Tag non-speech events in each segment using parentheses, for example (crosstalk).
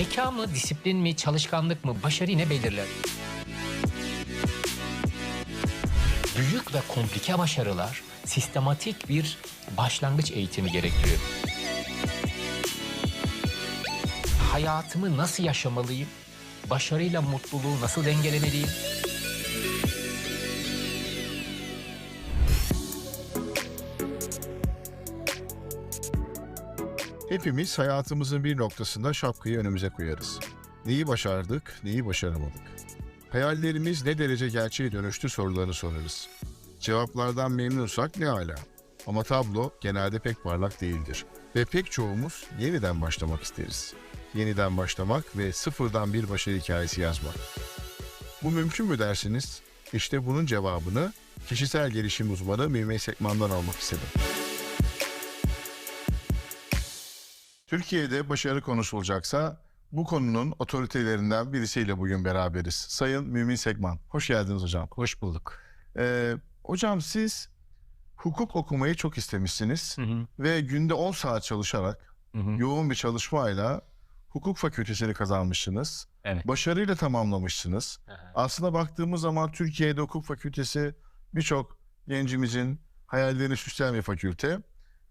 Zeka mı, disiplin mi, çalışkanlık mı, başarıyı ne belirler? Büyük ve komplike başarılar sistematik bir başlangıç eğitimi gerektiriyor. Hayatımı nasıl yaşamalıyım? Başarıyla mutluluğu nasıl dengelemeliyim? Hepimiz hayatımızın bir noktasında şapkayı önümüze koyarız. Neyi başardık, neyi başaramadık? Hayallerimiz ne derece gerçeğe dönüştü sorularını sorarız. Cevaplardan memnunsak ne hala. Ama tablo genelde pek parlak değildir. Ve pek çoğumuz yeniden başlamak isteriz. Yeniden başlamak ve sıfırdan bir başarı hikayesi yazmak. Bu mümkün mü dersiniz? İşte bunun cevabını kişisel gelişim uzmanı Mehmet Sekman'dan almak istedim. Türkiye'de başarı konuşulacaksa bu konunun otoritelerinden birisiyle bugün beraberiz. Sayın Mümin Sekman. Hoş geldiniz hocam. Hoş bulduk. Ee, hocam siz hukuk okumayı çok istemişsiniz Hı hı, ve günde 10 saat çalışarak hı hı. yoğun bir çalışmayla hukuk fakültesini kazanmışsınız. Evet. Başarıyla tamamlamışsınız. Aha. Aslında baktığımız zaman Türkiye'de hukuk fakültesi birçok gencimizin hayallerini süsleyen bir fakülte.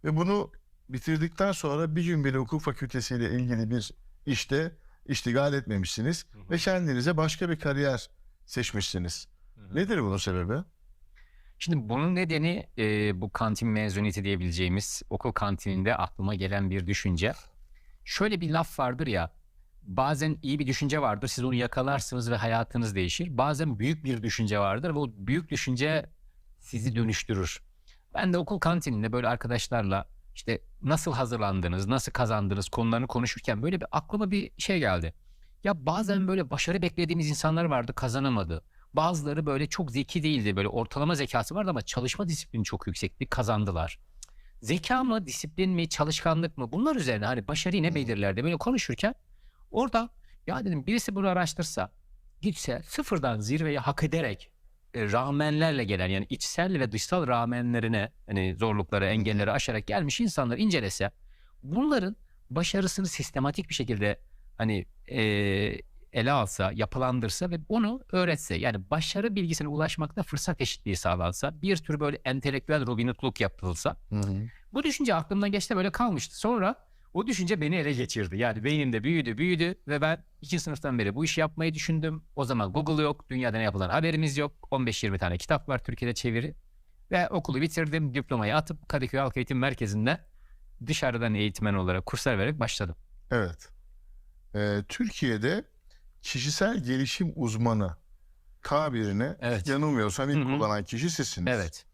Ve bunu bitirdikten sonra bir gün bile hukuk fakültesiyle ilgili bir işte iştigal etmemişsiniz. Hı hı. Ve kendinize başka bir kariyer seçmişsiniz. Hı hı. Nedir bunun sebebi? Şimdi bunun nedeni e, bu kantin mezuniyeti diyebileceğimiz okul kantininde aklıma gelen bir düşünce. Şöyle bir laf vardır ya, bazen iyi bir düşünce vardır, siz onu yakalarsınız ve hayatınız değişir. Bazen büyük bir düşünce vardır ve o büyük düşünce sizi dönüştürür. Ben de okul kantininde böyle arkadaşlarla işte nasıl hazırlandınız, nasıl kazandınız konularını konuşurken böyle bir aklıma bir şey geldi. Ya bazen böyle başarı beklediğimiz insanlar vardı kazanamadı. Bazıları böyle çok zeki değildi. Böyle ortalama zekası vardı ama çalışma disiplini çok yüksekti. Kazandılar. Zeka mı, disiplin mi, çalışkanlık mı? Bunlar üzerine hani başarıyı ne belirlerdi? Böyle konuşurken orada ya dedim birisi bunu araştırsa gitse sıfırdan zirveyi hak ederek rağmenlerle gelen yani içsel ve dışsal rağmenlerine hani zorlukları, engelleri aşarak gelmiş insanlar incelese bunların başarısını sistematik bir şekilde hani e, ele alsa, yapılandırsa ve onu öğretse yani başarı bilgisine ulaşmakta fırsat eşitliği sağlansa bir tür böyle entelektüel Robin Hood'luk yapılsa bu düşünce aklımdan geçti böyle kalmıştı. Sonra o düşünce beni ele geçirdi. Yani beynimde büyüdü büyüdü ve ben ikinci sınıftan beri bu işi yapmayı düşündüm. O zaman Google yok, dünyada ne yapılan haberimiz yok. 15-20 tane kitap var Türkiye'de çeviri. Ve okulu bitirdim, diplomayı atıp Kadıköy Halk Eğitim Merkezi'nde dışarıdan eğitmen olarak kurslar vererek başladım. Evet. Ee, Türkiye'de kişisel gelişim uzmanı tabirini Evet. yanılmıyorsam ilk Hı hı. kullanan kişi sizsiniz. Evet.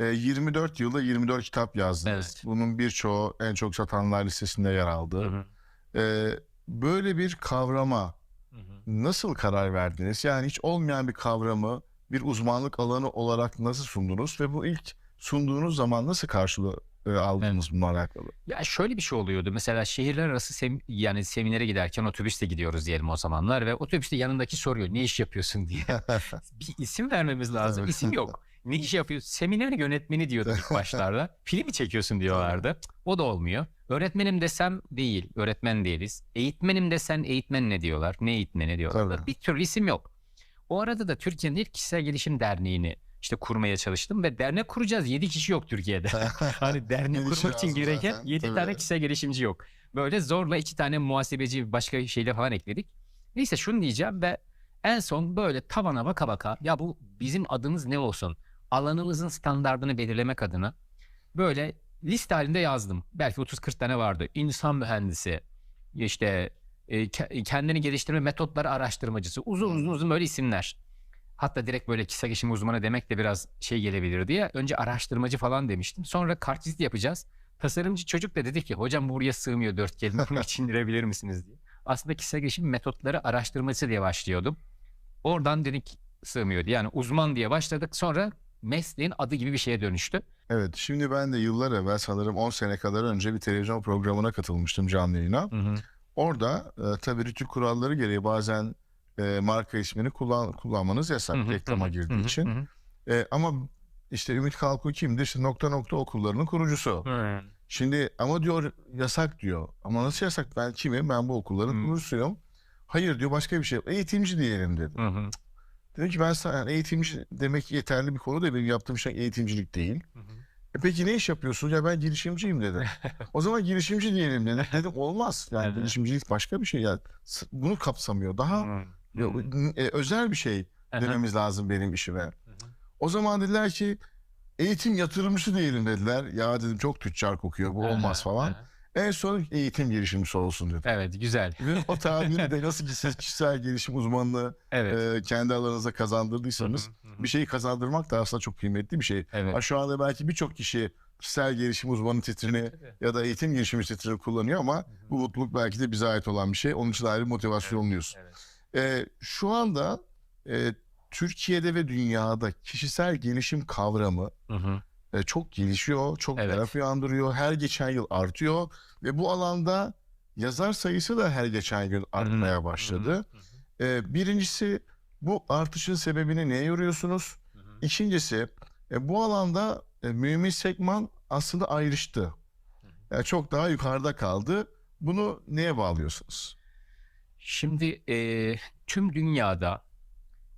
Ee, 24 yılda 24 kitap yazdınız. Evet. Bunun birçoğu en çok satanlar listesinde yer aldı. Hı hı. Ee, böyle bir kavrama Hı hı. nasıl karar verdiniz? Yani hiç olmayan bir kavramı bir uzmanlık alanı olarak nasıl sundunuz ve bu ilk sunduğunuz zaman nasıl karşılığı e, aldınız bununla alakalı? Ya şöyle bir şey oluyordu. Mesela şehirler arası sem- yani seminere giderken otobüste gidiyoruz diyelim o zamanlar ve otobüste yanındaki soruyor ne iş yapıyorsun diye. (laughs) bir isim vermemiz lazım. Evet. İsim yok. Ne iş yapıyorsun? Seminer yönetmeni diyordu ilk başlarda. (laughs) Film mi çekiyorsun diyorlardı. O da olmuyor. Öğretmenim desem değil. Öğretmen değiliz. Eğitmenim desen eğitmen ne diyorlar? Ne eğitmeni diyorlar. Tabii. Bir türlü isim yok. O arada da Türkiye'nin ilk kişisel gelişim derneğini işte kurmaya çalıştım ve dernek kuracağız. 7 kişi yok Türkiye'de. (laughs) Hani dernek kurmak için gereken zaten. 7 Tabii. tane kişisel gelişimci yok. Böyle zorla iki tane muhasebeci başka şeyler falan ekledik. Neyse şunu diyeceğim ve en son böyle tavana baka baka ya bu bizim adımız ne olsun? Alanımızın standartını belirlemek adına böyle liste halinde yazdım. Belki 30-40 tane vardı. İnsan mühendisi, işte e, ke- kendini geliştirme metotları araştırmacısı. Uzun uzun uzun böyle isimler. Hatta direkt böyle kişisel gelişim uzmanı demek de biraz şey gelebilir diye. Önce araştırmacı falan demiştim. Sonra kartvizit yapacağız. Tasarımcı çocuk da dedi ki hocam bu buraya sığmıyor dört kelime bunu (laughs) içindirebilir misiniz diye. Aslında kişisel gelişim metotları araştırmacısı diye başlıyordum. Oradan dedik sığmıyordu. Yani uzman diye başladık. Sonra mesleğin adı gibi bir şeye dönüştü. Evet, şimdi ben de yıllar evvel sanırım 10 sene kadar önce bir televizyon programına katılmıştım canlı yayına. Orada e, tabii rütük kuralları gereği bazen e, marka ismini kullan, kullanmanız yasak Hı hı, reklama hı hı, girdiği hı hı, için. hı hı. E, ama işte Ümit Kalko kimdi? İşte nokta nokta okullarının kurucusu. Şimdi ama diyor yasak diyor. Ama nasıl yasak? Ben kimim? Ben bu okulların kurucusuyum. Hayır diyor başka bir şey. Eğitimci diyelim dedi. Hı hı. Dedim ki ben sana yani eğitimci demek yeterli bir konu da benim yaptığım şey eğitimcilik değil. E peki ne iş yapıyorsunuz? Ya ben girişimciyim dedi. (laughs) o zaman girişimci diyelim dedi. (laughs) Dedim olmaz. Yani Evet. girişimcilik başka bir şey. Yani bunu kapsamıyor. Daha Hı. e, özel bir şey dememiz lazım benim işime. O zaman dediler ki eğitim yatırımcısı diyelim dediler. Ya dedim çok tüccar kokuyor bu olmaz falan. En son eğitim girişimcisi olsun dedi. Evet güzel. Ve o tabiri de (laughs) nasıl siz kişisel gelişim uzmanlığı Evet. e, kendi alanınıza kazandırdıysanız Hı hı, bir şeyi kazandırmak da aslında çok kıymetli bir şey. Evet. Ha, Şu anda belki birçok kişi kişisel gelişim uzmanı titrini ya da eğitim gelişimi titrini kullanıyor ama bu mutluluk belki de bize ait olan bir şey. Onun için ayrı motivasyonluyuz. Evet. E, şu anda e, Türkiye'de ve dünyada kişisel gelişim kavramı Hı hı. E, çok gelişiyor, çok Evet. merak uyandırıyor. Her geçen yıl artıyor ve bu alanda yazar sayısı da her geçen gün artmaya başladı. E, birincisi bu artışın sebebini neye yoruyorsunuz? İkincisi e, bu alanda e, mümin segman aslında ayrıştı. Yani çok daha yukarıda kaldı. Bunu neye bağlıyorsunuz? Şimdi e, tüm dünyada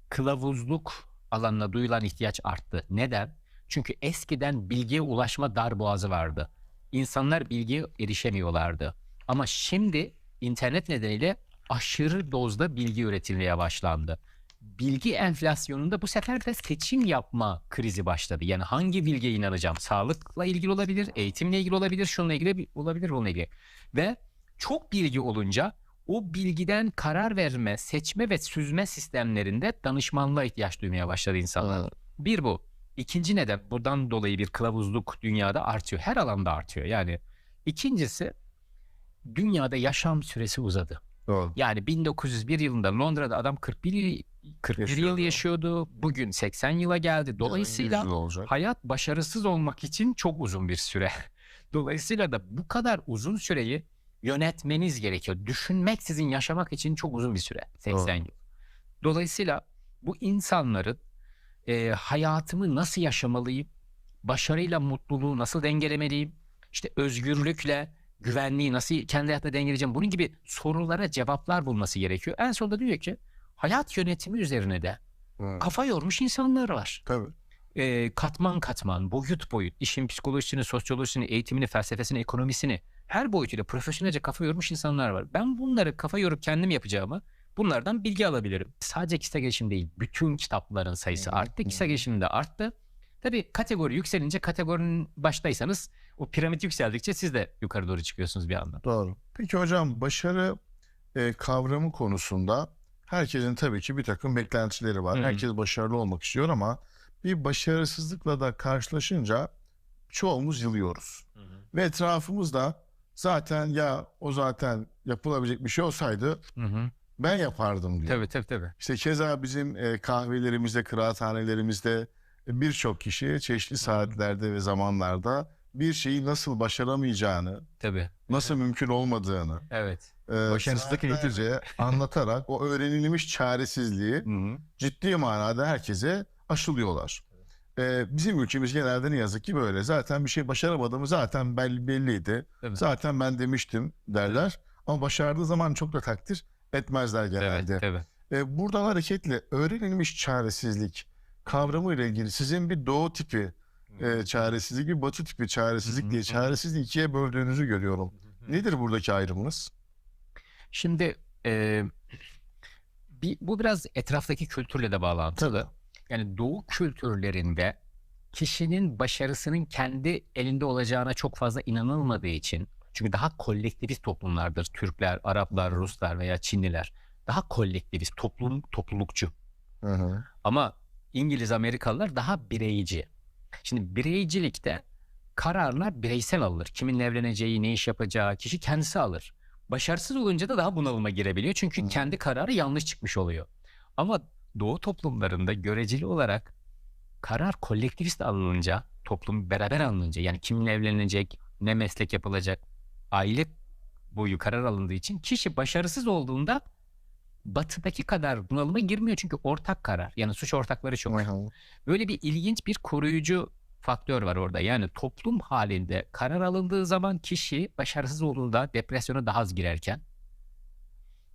kılavuzluk alanına duyulan ihtiyaç arttı. Neden? Çünkü eskiden bilgiye ulaşma darboğazı vardı. İnsanlar bilgiye erişemiyorlardı. Ama şimdi internet nedeniyle aşırı dozda bilgi üretilmeye başlandı. Bilgi enflasyonunda bu sefer de seçim yapma krizi başladı. Yani hangi bilgiye inanacağım? Sağlıkla ilgili olabilir, eğitimle ilgili olabilir, şununla ilgili olabilir, bununla ilgili. Ve çok bilgi olunca o bilgiden karar verme, seçme ve süzme sistemlerinde danışmanlığa ihtiyaç duymaya başladı insanlar. Bir bu. İkinci neden buradan dolayı bir kılavuzluk dünyada artıyor. Her alanda artıyor. Yani ikincisi dünyada yaşam süresi uzadı. Doğru. Yani 1901 yılında Londra'da adam 41 41 yıl Yaşıyordu. yaşıyordu. Bugün 80 yıla geldi. Dolayısıyla hayat başarısız olmak için çok uzun bir süre. (laughs) Dolayısıyla da bu kadar uzun süreyi yönetmeniz gerekiyor. Düşünmeksizin yaşamak için çok uzun bir süre. 80 Doğru. yıl. Dolayısıyla bu insanların e, hayatımı nasıl yaşamalıyım? Başarıyla mutluluğu nasıl dengelemeliyim? İşte özgürlükle güvenliği nasıl kendi hayatımda dengeleyeceğim? Bunun gibi sorulara cevaplar bulması gerekiyor. En sonunda diyor ki hayat yönetimi üzerine de Hı. kafa yormuş insanlar var Tabii. e, katman katman, boyut boyut, işin psikolojisini, sosyolojisini, eğitimini, felsefesini, ekonomisini her boyutuyla profesyonelce kafa yormuş insanlar var. Ben bunları kafa yorup kendim yapacağımı bunlardan bilgi alabilirim. Sadece kişisel gelişim değil, bütün kitapların sayısı hı, arttı. Kişisel gelişim de arttı. Tabii kategori yükselince kategorinin baştaysanız o piramit yükseldikçe siz de yukarı doğru çıkıyorsunuz bir anda. Doğru. Peki hocam başarı e, kavramı konusunda herkesin tabii ki bir takım beklentileri var. Hı hı. Herkes başarılı olmak istiyor ama bir başarısızlıkla da karşılaşınca çoğumuz yılıyoruz. Ve etrafımızda zaten ya o zaten yapılabilecek bir şey olsaydı Hı hı. Ben yapardım diyor. Tabii tabii tabii. İşte keza bizim e, kahvelerimizde, kıraathanelerimizde e, birçok kişi çeşitli saatlerde ve zamanlarda bir şeyi nasıl başaramayacağını, Tabii. nasıl mümkün olmadığını, Evet. e, Başarısızlık saatlerce anlatarak o öğrenilmiş çaresizliği Hı hı. ciddi manada herkese aşılıyorlar. E, bizim ülkemiz genelde ne yazık ki böyle. Zaten bir şey başaramadığımı zaten belli, belliydi. Tabii. Zaten ben demiştim derler. Ama başardığı zaman çok da takdir etmezler genelde. Evet, tabii. E, buradan hareketle öğrenilmiş çaresizlik kavramı ile ilgili sizin bir doğu tipi e, çaresizlik, bir batı tipi çaresizlik diye çaresizliği ikiye böldüğünüzü görüyorum. Nedir buradaki ayrımınız? Şimdi e, bir, bu biraz etraftaki kültürle de bağlantılı. Yani doğu kültürlerinde kişinin başarısının kendi elinde olacağına çok fazla inanılmadığı için çünkü daha kolektivist toplumlardır Türkler, Araplar, Ruslar veya Çinliler. Daha kolektivist, toplum toplulukçu. Hı hı. Ama İngiliz, Amerikalılar daha bireyci. Şimdi bireycilikte kararlar bireysel alınır. Kiminle evleneceği, ne iş yapacağı kişi kendisi alır. Başarısız olunca da daha bunalıma girebiliyor. Çünkü Hı. kendi kararı yanlış çıkmış oluyor. Ama doğu toplumlarında göreceli olarak karar kolektivist alınınca, toplum beraber alınınca yani kiminle evlenecek, ne meslek yapılacak, aile boyu karar alındığı için kişi başarısız olduğunda batıdaki kadar bunalıma girmiyor çünkü ortak karar. Yani suç ortakları çok. Böyle bir ilginç bir koruyucu faktör var orada. Yani toplum halinde karar alındığı zaman kişi başarısız olduğunda depresyona daha az girerken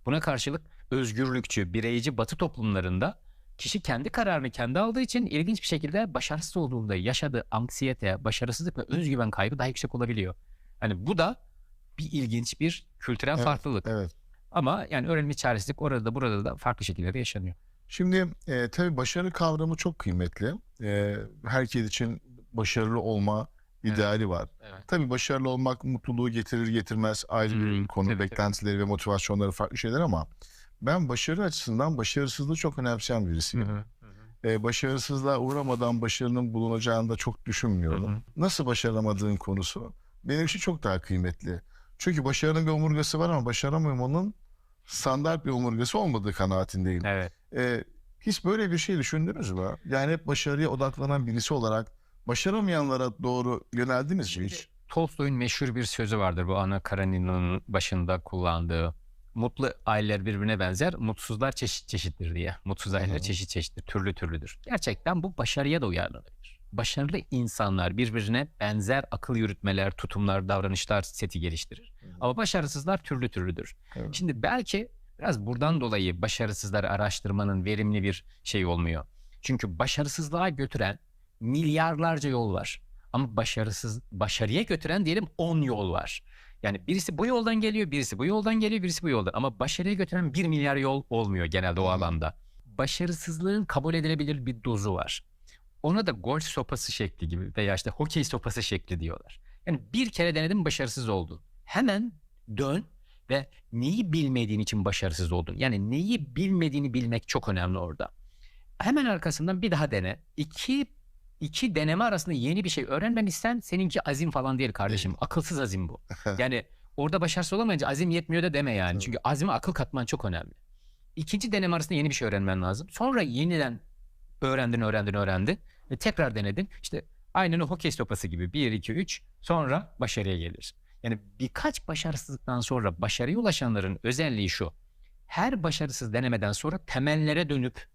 buna karşılık özgürlükçü, bireyci batı toplumlarında kişi kendi kararını kendi aldığı için ilginç bir şekilde başarısız olduğunda yaşadığı anksiyete, başarısızlık ve özgüven kaybı daha yüksek olabiliyor. Hani bu da bir ilginç bir kültürel Evet, farklılık. Evet. Ama yani öğrenme çaresizlik orada da burada da farklı şekillerde yaşanıyor. Şimdi e, tabii başarı kavramı çok kıymetli. E, herkes için başarılı olma Evet. ideali var. Evet. Tabii başarılı olmak mutluluğu getirir getirmez ayrı bir Hmm, konu. tabii. beklentileri ve motivasyonları farklı şeyler ama ben başarı açısından başarısızlığı çok önemseyen birisiyim. E, başarısızlığa uğramadan başarının bulunacağını da çok düşünmüyorum. Nasıl başaramadığın konusu benim için çok daha kıymetli. Çünkü başarının bir omurgası var ama başaramamanın standart bir omurgası olmadığı kanaatindeyim. Evet. E, hiç böyle bir şey düşündünüz mü? Yani hep başarıya odaklanan birisi olarak başaramayanlara doğru yöneldiniz mi hiç? Tolstoy'un meşhur bir sözü vardır bu Ana Karenina'nın başında kullandığı. Mutlu aileler birbirine benzer, mutsuzlar çeşit çeşittir diye. Mutsuz aileler hı. çeşit çeşittir, türlü türlüdür. Gerçekten bu başarıya da uyarlanabilir. Başarılı insanlar birbirine benzer akıl yürütmeler, tutumlar, davranışlar seti geliştirir. Ama başarısızlar türlü türlüdür. Evet. Şimdi belki biraz buradan dolayı başarısızları araştırmanın verimli bir şey olmuyor. Çünkü başarısızlığa götüren milyarlarca yol var. Ama başarısız başarıya götüren diyelim 10 yol var. Yani birisi bu yoldan geliyor, birisi bu yoldan geliyor, birisi bu yoldan. Ama başarıya götüren 1 milyar yol olmuyor genelde o Hı hı. alanda. Başarısızlığın kabul edilebilir bir dozu var. Ona da golf sopası şekli gibi veya işte hokey sopası şekli diyorlar. Yani bir kere denedin başarısız oldun. Hemen dön ve neyi bilmediğin için başarısız oldun. Yani neyi bilmediğini bilmek çok önemli orada. Hemen arkasından bir daha dene. İki, iki deneme arasında yeni bir şey öğrenmemişsen seninki azim falan değil kardeşim. Akılsız azim bu. (laughs) Yani orada başarısız olamayınca azim yetmiyor da deme yani. Çünkü azime akıl katman çok önemli. İkinci deneme arasında yeni bir şey öğrenmen lazım. Sonra yeniden öğrendin, öğrendin, öğrendin ve tekrar denedin. İşte aynen o hokey sopası gibi 1, 2, 3 sonra başarıya gelir. Yani birkaç başarısızlıktan sonra başarıya ulaşanların özelliği şu. Her başarısız denemeden sonra temellere dönüp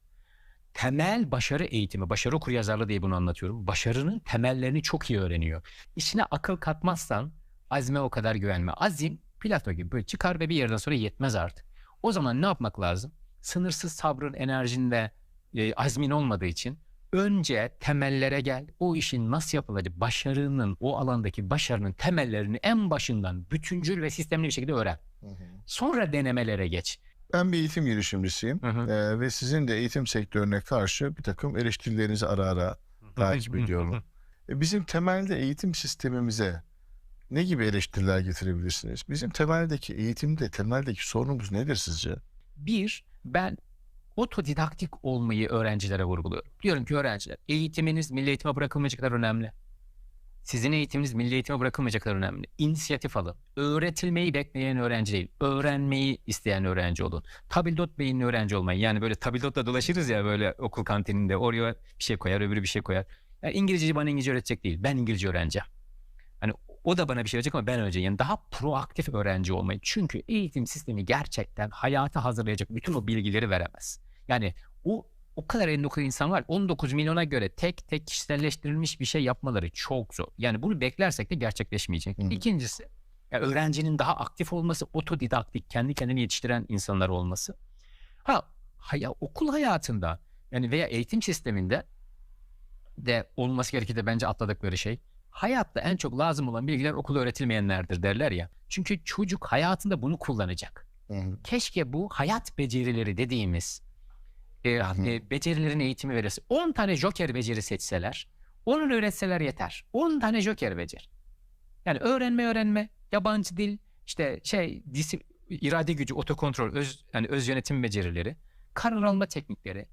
temel başarı eğitimi, başarı okuryazarlığı diye bunu anlatıyorum. Başarının temellerini çok iyi öğreniyor. İçine akıl katmazsan azme o kadar güvenme. Azim Plato gibi böyle çıkar ve bir yerden sonra yetmez artık. O zaman ne yapmak lazım? Sınırsız sabrın, enerjin ve e, azmin olmadığı için önce temellere gel. O işin nasıl yapılacak, başarının, o alandaki başarının temellerini en başından bütüncül ve sistemli bir şekilde öğren. Sonra denemelere geç. Ben bir eğitim girişimcisiyim Hı hı. Ee, ve sizin de eğitim sektörüne karşı bir takım eleştirilerinizi ara ara takip ediyorum. E, Bizim temelde eğitim sistemimize ne gibi eleştiriler getirebilirsiniz? Bizim temeldeki eğitimde temeldeki sorunumuz nedir sizce? Bir, ben otodidaktik olmayı öğrencilere vurguluyorum. Diyorum ki öğrenciler, eğitiminiz milli eğitime bırakılmayacak kadar önemli. Sizin eğitiminiz milli eğitime bırakılmayacak kadar önemli. İnisiyatif alın. Öğretilmeyi bekleyen öğrenci değil, öğrenmeyi isteyen öğrenci olun. Tabildot beyinli öğrenci olmayın. Yani böyle tabildotla dolaşırız ya böyle okul kantininde. Oraya bir şey koyar, öbürü bir şey koyar. Yani İngilizceyi bana İngilizce öğretecek değil. Ben İngilizce öğreneceğim. O da bana bir şey öğretecek ama ben öğreneceğim. Yani daha proaktif öğrenci olmayı. Çünkü eğitim sistemi gerçekten hayata hazırlayacak bütün o bilgileri veremez. Yani o o kadar endokrin insan var. 19 milyona göre tek tek kişiselleştirilmiş bir şey yapmaları çok zor. Yani bunu beklersek de gerçekleşmeyecek. Hı hı. İkincisi ya öğrencinin daha aktif olması, otodidaktik, kendi kendini yetiştiren insanlar olması. Ha, haya, okul hayatında yani veya eğitim sisteminde de olması gerekir de bence atladıkları şey. Hayatta en çok lazım olan bilgiler okulda öğretilmeyenlerdir derler ya. Çünkü çocuk hayatında bunu kullanacak. Keşke bu hayat becerileri dediğimiz e, e, becerilerin eğitimi verirse 10 tane joker beceri seçseler, onu öğretseler yeter. 10 tane joker beceri. Yani öğrenme öğrenme, yabancı dil, işte şey disi, irade gücü, otokontrol, öz, yani öz yönetim becerileri, karar alma teknikleri,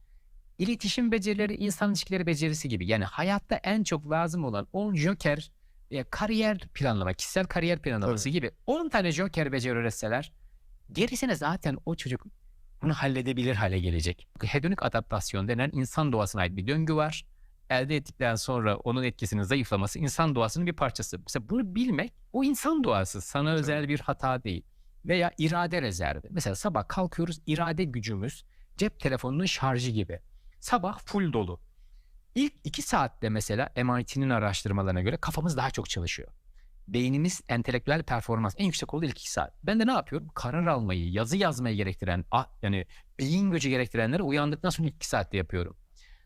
iletişim becerileri, insan ilişkileri becerisi gibi. Yani hayatta en çok lazım olan 10 joker e, kariyer planlama, kişisel kariyer planlaması gibi 10 tane joker beceri öğretseler gerisine zaten o çocuk bunu halledebilir hale gelecek. Hedonik adaptasyon denen insan doğasına ait bir döngü var. Elde ettikten sonra onun etkisinin zayıflaması insan doğasının bir parçası. Mesela bunu bilmek o insan doğası sana özel bir hata değil. Veya irade rezervi. Mesela sabah kalkıyoruz irade gücümüz cep telefonunun şarjı gibi. Sabah full dolu. İlk iki saatte mesela MIT'nin araştırmalarına göre kafamız daha çok çalışıyor. Beynimiz entelektüel performans en yüksek olduğu ilk iki saat. Ben de ne yapıyorum? Karar almayı, yazı yazmayı gerektiren, ah, yani beyin gücü gerektirenleri uyandıktan sonra ilk iki saatte yapıyorum.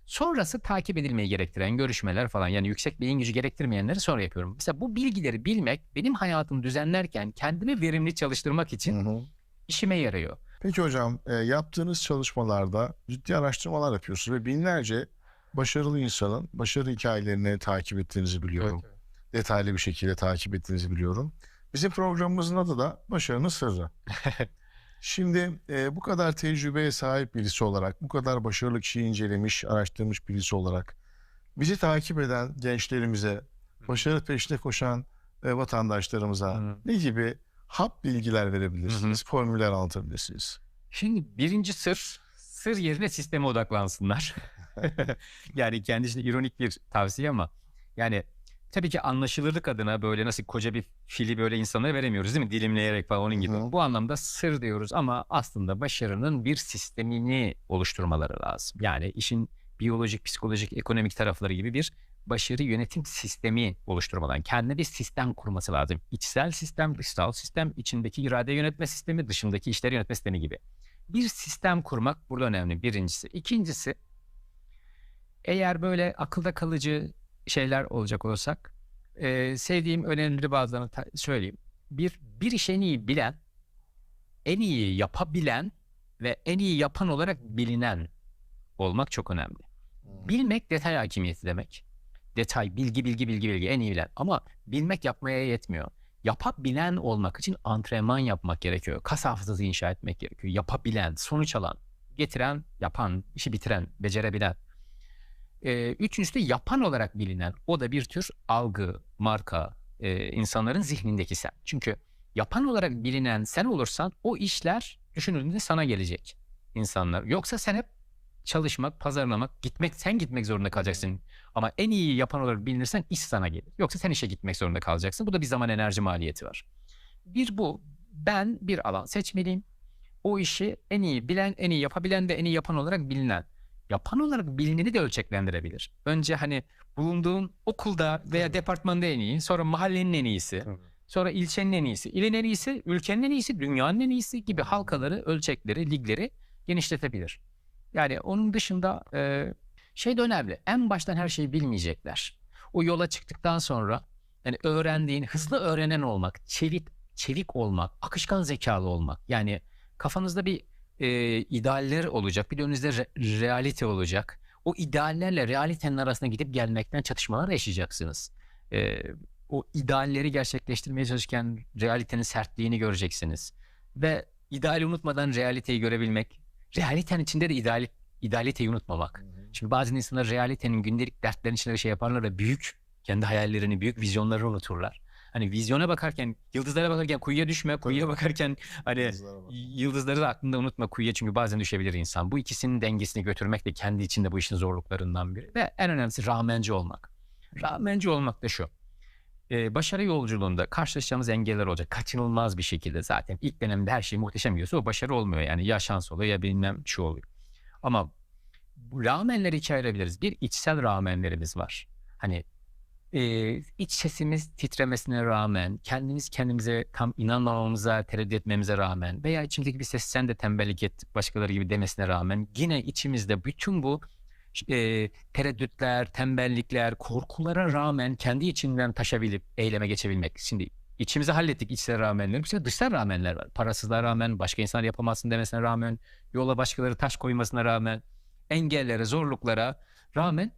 Sonrası takip edilmeyi gerektiren görüşmeler falan yani yüksek beyin gücü gerektirmeyenleri sonra yapıyorum. Mesela bu bilgileri bilmek benim hayatımı düzenlerken kendimi verimli çalıştırmak için Hı hı. işime yarıyor. Peki hocam e, yaptığınız çalışmalarda ciddi araştırmalar yapıyorsunuz ve binlerce başarılı insanın başarı hikayelerini takip ettiğinizi biliyorum. Detaylı bir şekilde takip ettiğinizi biliyorum. Bizim programımızın adı da Başarının Sırrı. (laughs) Şimdi e, bu kadar tecrübeye sahip birisi olarak, bu kadar başarılı kişiyi incelemiş, araştırmış birisi olarak bizi takip eden gençlerimize, başarı peşinde koşan e, vatandaşlarımıza Hı. ne gibi hap bilgiler verebilirsiniz, formüller anlatabilirsiniz? Şimdi birinci sır, sır yerine sisteme odaklansınlar. (laughs) yani kendi içinde ironik bir tavsiye ama yani tabii ki anlaşılırlık adına böyle nasıl koca bir fili böyle insanlara veremiyoruz değil mi? Dilimleyerek falan onun gibi. Hı hı. Bu anlamda sır diyoruz ama aslında başarının bir sistemini oluşturmaları lazım. Yani işin biyolojik, psikolojik, ekonomik tarafları gibi bir başarı yönetim sistemi oluşturmadan kendine bir sistem kurması lazım. İçsel sistem, dışsal sistem, içindeki irade yönetme sistemi, dışındaki işleri yönetme sistemi gibi. Bir sistem kurmak burada önemli birincisi. İkincisi eğer böyle akılda kalıcı şeyler olacak olsak e, sevdiğim önemli bazılarını söyleyeyim. Bir, bir işi en iyi bilen, en iyi yapabilen ve en iyi yapan olarak bilinen olmak çok önemli. Bilmek detay hakimiyeti demek. Detay, bilgi, bilgi, bilgi, bilgi en iyi bilen. Ama bilmek yapmaya yetmiyor. Yapabilen olmak için antrenman yapmak gerekiyor. Kas hafızası inşa etmek gerekiyor. Yapabilen, sonuç alan, getiren, yapan, işi bitiren, becerebilen. Ee, üçüncüsü de yapan olarak bilinen. O da bir tür algı, marka, e, insanların zihnindeki sen. Çünkü yapan olarak bilinen sen olursan o işler düşünüldüğünde sana gelecek insanlar. Yoksa sen hep çalışmak, pazarlamak, gitmek, sen gitmek zorunda kalacaksın. Ama en iyi yapan olarak bilinirsen iş sana gelir. Yoksa sen işe gitmek zorunda kalacaksın. Bu da bir zaman enerji maliyeti var. Bir bu. Ben bir alan seçmeliyim. O işi en iyi bilen, en iyi yapabilen ve en iyi yapan olarak bilinen. Yapan olarak bilineni de ölçeklendirebilir. Önce hani bulunduğun okulda veya Tabii. departmanda en iyi, sonra mahallenin en iyisi, sonra ilçenin en iyisi, ilin en iyisi, ülkenin en iyisi, dünyanın en iyisi gibi halkaları, ölçekleri, ligleri genişletebilir. Yani onun dışında e, şey de önemli. En baştan her şeyi bilmeyecekler. O yola çıktıktan sonra yani öğrendiğin, hızlı öğrenen olmak, çevik, çevik olmak, akışkan zekalı olmak. Yani kafanızda bir e, idealler olacak, bir de önünüzde re- realite olacak. O ideallerle realitenin arasına gidip gelmekten çatışmalar yaşayacaksınız. E, o idealleri gerçekleştirmeye çalışırken realitenin sertliğini göreceksiniz. Ve ideali unutmadan realiteyi görebilmek, realitenin içinde de ideal, idealiteyi unutmamak. Şimdi bazı insanlar realitenin gündelik dertlerin içinde şey yaparlar ve büyük kendi hayallerini, büyük vizyonları unuturlar. Hani vizyona bakarken, yıldızlara bakarken kuyuya düşme, kuyuya bakarken hani yıldızları da aklında unutma kuyuya çünkü bazen düşebilir insan. Bu ikisinin dengesini götürmek de kendi içinde bu işin zorluklarından biri. Ve en önemlisi rağmenci olmak. Rağmenci olmak da şu. Ee, başarı yolculuğunda karşılaşacağımız engeller olacak. Kaçınılmaz bir şekilde zaten. ilk dönemde her şey muhteşem gidiyorsa o başarı olmuyor. Yani ya şans oluyor ya bilmem şu oluyor. Ama rağmenleri ikiye ayırabiliriz. Bir içsel rağmenlerimiz var. Hani e, iç sesimiz titremesine rağmen, kendimiz kendimize tam inanmamamıza, tereddüt etmemize rağmen veya içimdeki bir ses sen de tembellik et başkaları gibi demesine rağmen yine içimizde bütün bu e, tereddütler, tembellikler, korkulara rağmen kendi içinden taşabilip eyleme geçebilmek. Şimdi içimize hallettik içsel rağmenleri. Bir dışsal rağmenler var. Parasızlığa rağmen, başka insanlar yapamazsın demesine rağmen, yola başkaları taş koymasına rağmen, engellere, zorluklara rağmen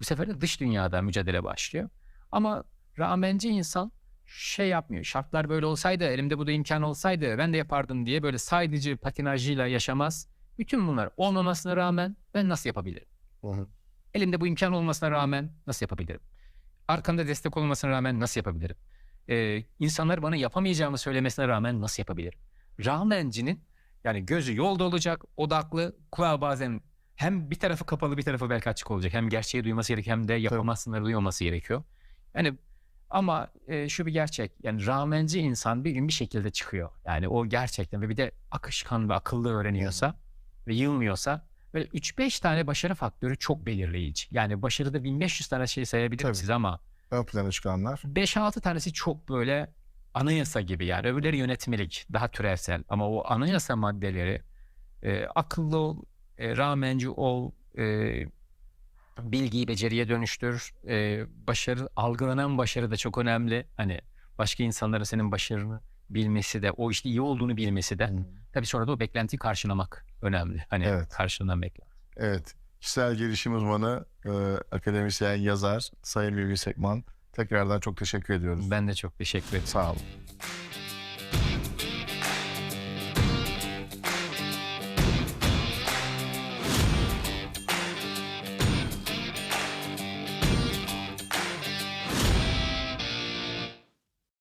bu sefer de dış dünyada mücadele başlıyor. Ama rağmenci insan şey yapmıyor. Şartlar böyle olsaydı, elimde bu da imkan olsaydı ben de yapardım diye böyle saydıcı patinajıyla yaşamaz. Bütün bunlar olmamasına rağmen ben nasıl yapabilirim? Hı hı. Elimde bu imkan olmasına rağmen nasıl yapabilirim? Arkamda destek olmasına rağmen nasıl yapabilirim? Ee, insanlar bana yapamayacağımı söylemesine rağmen nasıl yapabilirim? Rağmencinin yani gözü yolda olacak, odaklı, kulağı bazen hem bir tarafı kapalı bir tarafı belki açık olacak. Hem gerçeği duyması gerekiyor hem de yapamazsınları duymaması gerekiyor. Yani ama e, şu bir gerçek. Yani rağmenci insan bir gün bir şekilde çıkıyor. Yani o gerçekten ve bir de akışkan ve akıllı öğreniyorsa ve yılmıyorsa Böyle 3-5 tane başarı faktörü çok belirleyici. Yani başarıda 1500 tane şey sayabilirim Tabii. ama Ön plana çıkanlar. 5-6 tanesi çok böyle anayasa gibi yani öbürleri yönetmelik daha türevsel ama o anayasa maddeleri e, akıllı ol, e, rağmenci ol, e, bilgiyi beceriye dönüştür, e, başarı algılanan başarı da çok önemli. Hani başka insanların senin başarını bilmesi de o işte iyi olduğunu bilmesi de tabii sonra da o beklentiyi karşılamak önemli. Hani Evet. karşılanan beklenti. Evet. Kişisel gelişim uzmanı, e, akademisyen, yazar Sayın Bilgi Sekman. Tekrardan çok teşekkür ediyoruz. Ben de çok teşekkür ederim. Sağ olun.